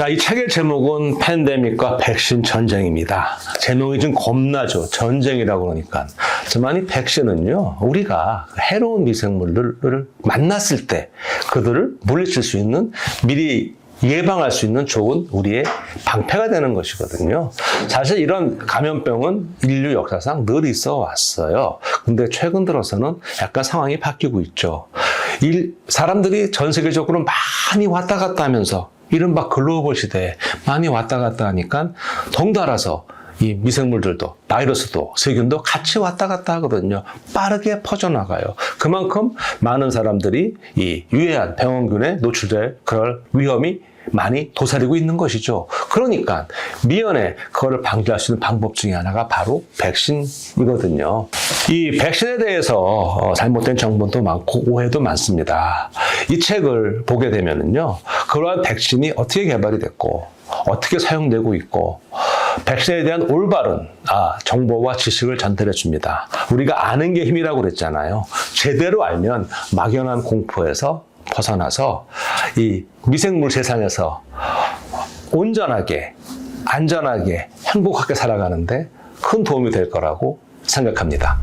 자, 이 책의 제목은 팬데믹과 백신 전쟁입니다. 제목이 좀 겁나죠. 전쟁이라고 그러니까. 하지만 이 백신은요, 우리가 해로운 미생물들을 만났을 때 그들을 물리칠 수 있는 미리 예방할 수 있는 좋은 우리의 방패가 되는 것이거든요. 사실 이런 감염병은 인류 역사상 늘 있어 왔어요. 근데 최근 들어서는 약간 상황이 바뀌고 있죠. 일, 사람들이 전 세계적으로 많이 왔다 갔다 하면서 이른바 글로벌 시대에 많이 왔다 갔다 하니까 덩달아서 이 미생물들도 바이러스도 세균도 같이 왔다 갔다 하거든요. 빠르게 퍼져나가요. 그만큼 많은 사람들이 이 유해한 병원균에 노출될 그럴 위험이 많이 도사리고 있는 것이죠. 그러니까 미연에 그거를 방지할 수 있는 방법 중에 하나가 바로 백신이거든요. 이 백신에 대해서 어, 잘못된 정보도 많고 오해도 많습니다. 이 책을 보게 되면은요, 그러한 백신이 어떻게 개발이 됐고 어떻게 사용되고 있고 백신에 대한 올바른 아, 정보와 지식을 전달해 줍니다. 우리가 아는 게 힘이라고 그랬잖아요. 제대로 알면 막연한 공포에서 벗어나서 이 미생물 세상에서 온전하게, 안전하게, 행복하게 살아가는데 큰 도움이 될 거라고 생각합니다.